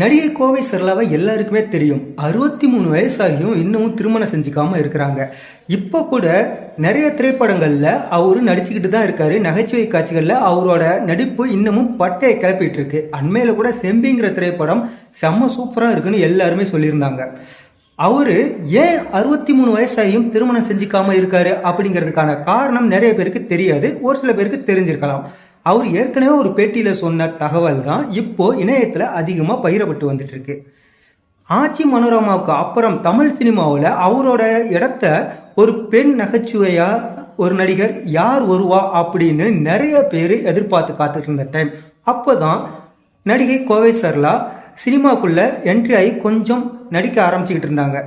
நடிகை கோவை சரளாவை எல்லாருக்குமே தெரியும். அறுபத்தி மூணு வயசாகியும் இன்னமும் திருமணம் செஞ்சுக்காம இருக்கிறாங்க. இப்போ கூட நிறைய திரைப்படங்களில் அவரு நடிச்சுக்கிட்டு தான் இருக்காரு. நகைச்சுவை காட்சிகளில் அவரோட நடிப்பு இன்னமும் பட்டையை கிளப்பிட்டு இருக்கு அண்மையில் கூட செம்பிங்கிற திரைப்படம் செம்ம சூப்பராக இருக்குன்னு எல்லாருமே சொல்லியிருந்தாங்க. அவர் ஏன் அறுபத்தி மூணு வயசாகியும் திருமணம் செஞ்சுக்காம இருக்காரு அப்படிங்கிறதுக்கான காரணம் நிறைய பேருக்கு தெரியாது. ஒரு சில பேருக்கு தெரிஞ்சிருக்கலாம். அவர் ஏற்கனவே ஒரு பேட்டியில் சொன்ன தகவல் தான் இப்போ இணையத்தில் அதிகமாக பகிரப்பட்டு வந்துட்டு இருக்கு ஆச்சி மனோரமாவுக்கு அப்புறம் தமிழ் சினிமாவில் அவரோட இடத்த ஒரு பெண் நகைச்சுவையாக ஒரு நடிகர் யார் வருவா அப்படின்னு நிறைய பேர் எதிர்பார்த்து காத்துட்டு இருந்த டைம் அப்போதான் நடிகை கோவை சர்லா சினிமாக்குள்ளே என்ட்ரி ஆகி கொஞ்சம் நடிக்க ஆரம்பிச்சுக்கிட்டு இருந்தாங்க.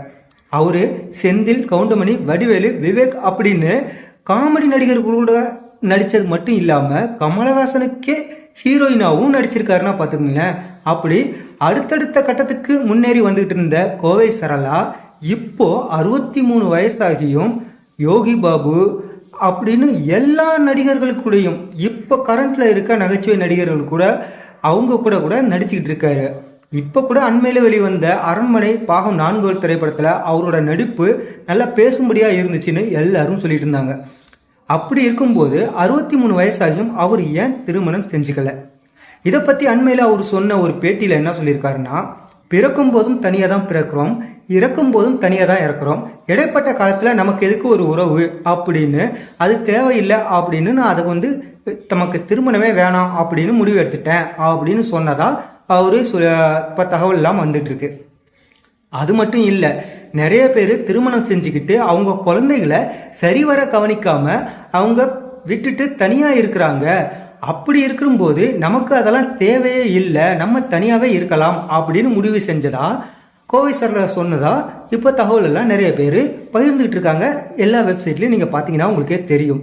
அவரு செந்தில் கவுண்டமணி வடிவேலு விவேக் அப்படின்னு காமெடி நடிகர்களோட நடித்தது மட்டும் இல்லாமல் கமலஹாசனுக்கே ஹீரோயினாவும் நடிச்சிருக்காருன்னா பார்த்துக்கோங்களேன். அப்படி அடுத்தடுத்த கட்டத்துக்கு முன்னேறி வந்துகிட்டு இருந்த கோவை சரளா இப்போ அறுபத்தி மூணு வயசாகியும் யோகி பாபு அப்படின்னு எல்லா நடிகர்களுக்கூடையும் இப்போ கரண்ட்டில் இருக்க நகைச்சுவை நடிகர்கள் கூட அவங்க கூட கூட நடிச்சுக்கிட்டு இருக்காரு. இப்போ கூட அண்மையில் வெளிவந்த அரண்மனை பாகம் நான்கு திரைப்படத்தில் அவரோட நடிப்பு நல்லா பேசும்படியாக இருந்துச்சுன்னு எல்லாரும் சொல்லிட்டு இருந்தாங்க. அப்படி இருக்கும்போது அறுபத்தி மூணு வயசாகியும் அவர் ஏன் திருமணம் செஞ்சுக்கல? இதை பற்றி அண்மையில் அவர் சொன்ன ஒரு பேட்டியில் என்ன சொல்லியிருக்காருன்னா பிறக்கும் போதும் தனியாக தான் பிறக்கிறோம் இறக்கும் போதும் தனியாக தான் இறக்குறோம். இடைப்பட்ட காலத்தில் நமக்கு எதுக்கு ஒரு உறவு? அப்படின்னு அது தேவையில்லை அப்படின்னு நான் அதை வந்து தமக்கு திருமணமே வேணாம் அப்படின்னு முடிவு எடுத்துட்டேன் அப்படின்னு சொன்னதா அவரு இப்போ தகவல் எல்லாம் வந்துட்டு இருக்கு. அது மட்டும் இல்லை நிறைய பேர் திருமணம் செஞ்சுக்கிட்டு அவங்க குழந்தைகளை சரிவர கவனிக்காமல் அவங்க விட்டுட்டு தனியாக இருக்கிறாங்க. அப்படி இருக்கும்போது நமக்கு அதெல்லாம் தேவையே இல்லை. நம்ம தனியாகவே இருக்கலாம் அப்படின்னு முடிவு செஞ்சதா? கோவை சர்ல சொன்னதா? இப்போ தகவல் எல்லாம் நிறைய பேர் பகிர்ந்துக்கிட்டு இருக்காங்க. எல்லா வெப்சைட்லேயும் நீங்கள் பார்த்தீங்கன்னா உங்களுக்கே தெரியும்.